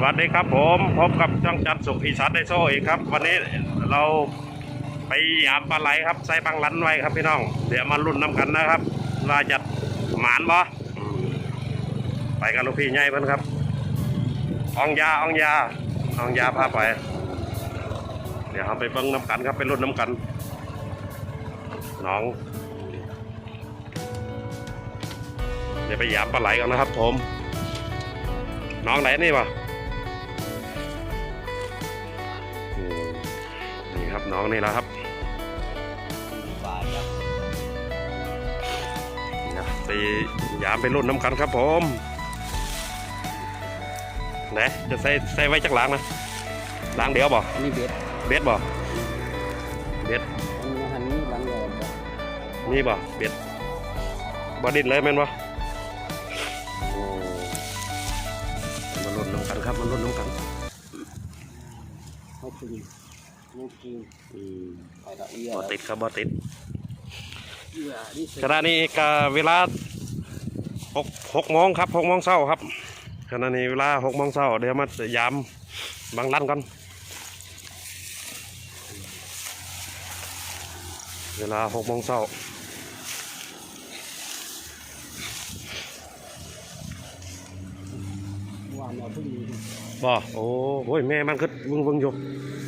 สวัสดีครับผมพบกับจ้องจันสุขอีสานไดโซอีกครับ วันนี้เราไปยามปลาไหลครับใส่บังลันไว้ครับพี่น้อง เดี๋ยวมาลุ้นน้ำกันนะครับว่าจะหมานบ่อืมไปกันลูกพี่ใหญ่เพิ่นครับอองยาอองยาอองยาพาไป เดี๋ยวเราไปเบิ้งน้ำกันครับไปลุ้นน้ำกันน้อง เดี๋ยวไปหยามปลาไหลกันนะครับผมน้องไหนนี่ปะ ครับน้องนี่แล้วครับบาทครับนี่นะไปยามไปรุ่นน้ำกันครับผมไหนจะใส่ใส่ไว้จักหลังนะหลังเดียวบ่อันนี้เบ็ดเบ็ดบ่เบ็ดอันนี้หันนี้หลังเดียวบ่นี่บ่เบ็ดบ่ดินเลยแม่นบ่โอ้มารุ่นน้ำกันครับมารุ่นน้ำกันเขาปึง ลูกจริงอืมไปละเอียดบ่ติดครับบ่ติดเอียดนี่ขณะนี้ก็เวลาหกหกโมงครับหกโมงเช้าครับขณะนี้เวลาหกโมงเช้าเดี๋ยวมายามบางลั่นก่อนเวลาหกโมงเช้าวานเราเพิ่งมีบ่โอ้โหแม่มันคือวึงวึงอยู่โดนเลย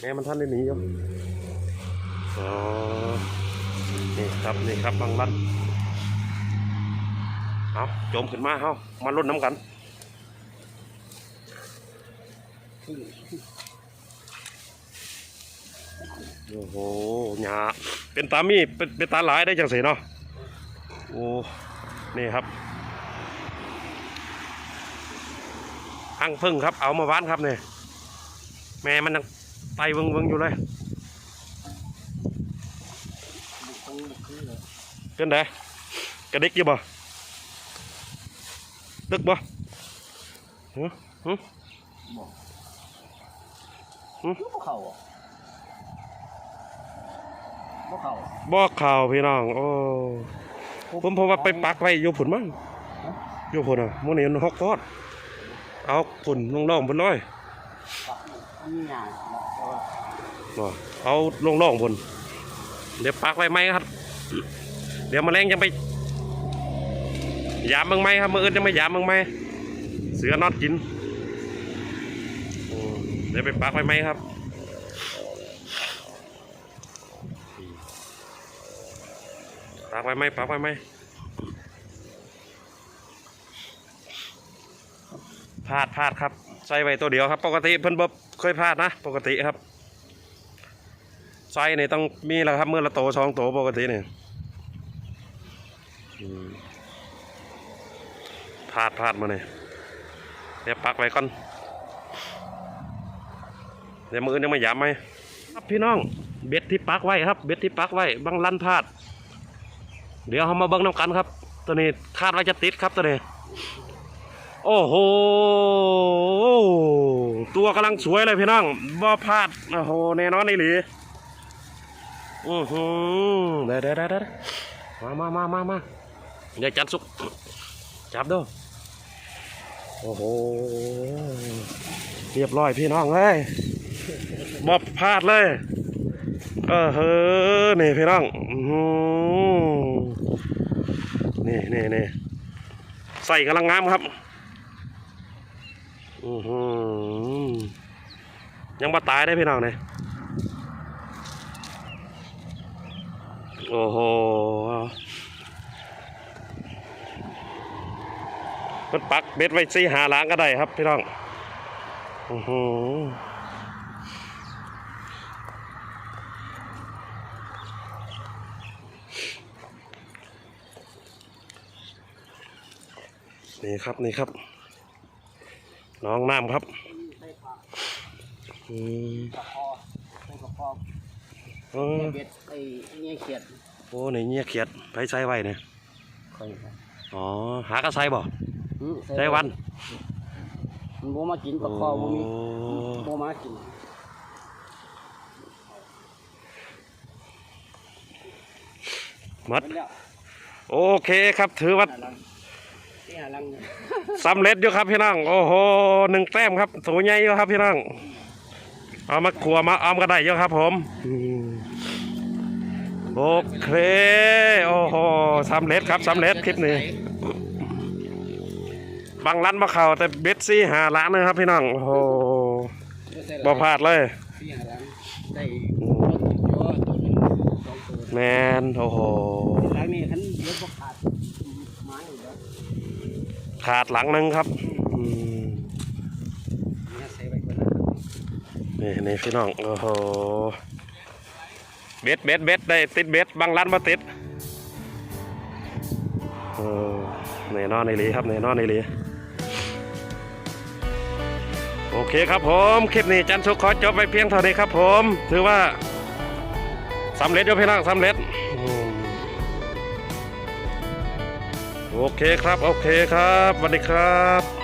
แม่มันท่านได้หนีอยู่อ๋อนี่ครับนี่ครับบางลั่นเอาโจมขึ้นมาเฮามาลุ้นน้ำกันโอ้โหหยาเป็นตามีเป็นเป็นตาหลายได้จังสิเนาะโอ้นี่ครับอังพึ่งครับเอามาบ้านครับเนี่ยแม่มันยัง ไตเวงเวงๆอยู่เลยบุกคงบุกคือเลยเป็นไงกระดิกอยู่บ่ตึกบ่หึหึบอกหืมลูกเข่าอะลูกเข่าบ่ข่าวพี่น้อง โอ้ผมเพราะว่าไปปักไว้อยู่ผุนมั้งอยู่ผุนอะมื่อนี้มันหกกอดเอาผุนลงล่องๆผุนเลยปักอันนี้อย่าง เพราะว่าบ่เอาลงล่องๆผุนเดี๋ยวปักไว้ไหมครับ เดี๋ยวแมลงยังไปยามมึงไหมครับมืออื่นจะไม่ยามมึงไหมเสือนอดกินเดี๋ยวไปปักไว้ไหมครับปักไว้ไหมปักไว้ไหมพลาดพลาดครับใส่ไว้ตัวเดียวครับ ปกติเพิ่นบ่เคยพลาดนะ ปกติครับ ไซส์นี่ต้องมีแล้วครับเมื่อละโตสองโตปกตินี่อืมพลาดพลาดมาเนี่ยเดี๋ยวปักไว้ก่อนเดี๋ยวมือยังไม่หยามไหมครับพี่น้องเบ็ดที่ปักไว้ครับ เบ็ดที่ปักไว้บางลั่นพลาด เดี๋ยวเขามาเบิ้งน้ำกันครับ ตัวนี้คาดว่าจะติดครับตัวนี้โอ้โหตัวกำลังสวยเลยพี่น้องบ่พลาดโอ้โหแน่นอนนี่หลีอื อหือเดี๋ยวเดี๋ยวเดี๋ยวเดี๋ยวมามามามามาเดี๋ยวจัดสุก จับด้วยโอ้โห เรียบร้อยพี่น้องเลยบอบพลาดเลย เออเฮ้อนี่พี่น้องอือนี่นี่นี่ใส่กำลังงามครับอือหือยังบ่ตายได้พี่น้องเนี่ย โอ้โหมันปักเบ็ดไว้สี่หาหล้างก็ได้ครับพี่น้องโอ้โหนี่ครับนี่ครับ น้องน้ำครับอืม กระคอใส่กระคอเออเบ็ดไอ้เนี่ยเขียดโอ้ในเงี้ยเขียดไปใส่ไว้เนี่ยคอยครับอ๋อหากระใส่บ่อืมใส่วันมันโบมากินกระคอบ่มีโอ้โบมากินหมดเป็นแล้วโอเคครับถือว่านั่นล่ะที่หาลังเนี่ย สำเร็จอยู่ครับพี่น้อง โอ้โหหนึ่งแต้มครับสูงใหญ่อยู่ครับพี่น้อง เอามาขัวมาออมก็ได้เยอะครับผมอืมโอเคโอ้โหสำเร็จครับสำเร็จคลิปนี้บางร้านมาเข่าแต่เบ็ดซี่หาล้านนะครับพี่น้องโอ้โหบ่พลาดเลยที่หาลังได้ตัวตัวหนึ่งสองตัวแมนโอ้โหหลังนี้ท่านเดี๋ยวก็ขาดไม้อยู่แล้วขาดหลังหนึงครับอืม เนี่ยใส่ไว้ก่อนนะครับ นี่นี่พี่น้อง โอ้โห เบ็ดเบ็ดเบ็ดได้ติดเบ็ดบางร้านมาติดเออแน่นอนในลีครับแน่นอนในลีโอเคครับผม คลิปนี้จันสุขขอจบไปเพียงเท่านี้ครับผม ถือว่าสำเร็จอยู่พี่น้องสำเร็จอืมโอเคครับ โอเคครับสวัสดีครับ